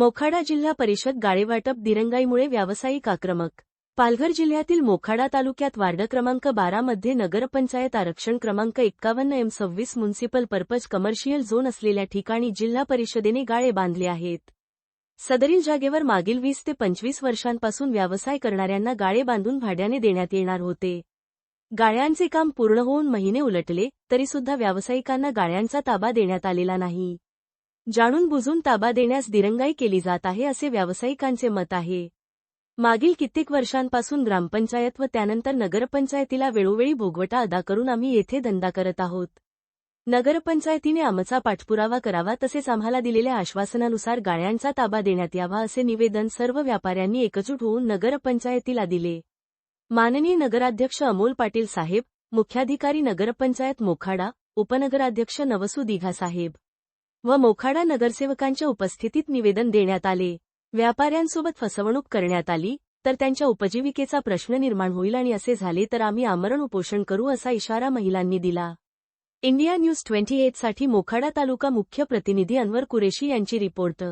मोखाडा जिल्हा परिषद गाळेवाटप दिरंगाईमुळे व्यावसायिक आक्रमक. पालघर जिल्ह्यातील मोखाडा तालुक्यात वार्ड क्रमांक बारा मध्ये नगरपंचायत आरक्षण क्रमांक एक्कावन्न एम सव्वीस म्युन्सिपल पर्पज कमर्शियल झोन असलेल्या ठिकाणी जिल्हा परिषदेने गाळे बांधले आहेत. सदरील जागेवर मागील वीस ते पंचवीस वर्षांपासून व्यवसाय करणाऱ्यांना गाळे बांधून भाड्याने देण्यात येणार होते. गाळ्यांचे काम पूर्ण होऊन महिने उलटले तरीसुद्धा व्यावसायिकांना गाळ्यांचा ताबा देण्यात आलेला नाही. जाणून बुजून ताबा देण्यास दिरंगाई केली जात आहे असे व्यावसायिकांचे मत आहे. मागील कित्येक वर्षांपासून ग्रामपंचायत व त्यानंतर नगरपंचायतीला वेळोवेळी भोगवटा अदा करून आम्ही येथे धंदा करत आहोत. नगरपंचायतीने आमचा पाठपुरावा करावा तसेच आम्हाला दिलेल्या आश्वासनानुसार गाळ्यांचा ताबा देण्यात यावा असे निवेदन सर्व व्यापाऱ्यांनी एकजूट होऊन नगरपंचायतीला दिले. माननीय नगराध्यक्ष अमोल पाटील साहेब मुख्याधिकारी नगरपंचायत मोखाडा उपनगराध्यक्ष नवसू दिघा साहेब. व मोखाडा नगरसेवकांच्या उपस्थितीत निवेदन देण्यात आले. व्यापाऱ्यांसोबत फसवणूक करण्यात आली तर त्यांच्या उपजीविकेचा प्रश्न निर्माण होईल आणि असे झाले तर आम्ही आमरण उपोषण करू असा इशारा महिलांनी दिला. इंडिया न्यूज ट्वेंटी साठी मोखाडा तालुका मुख्य प्रतिनिधी अनवर कुरेशी यांची रिपोर्ट.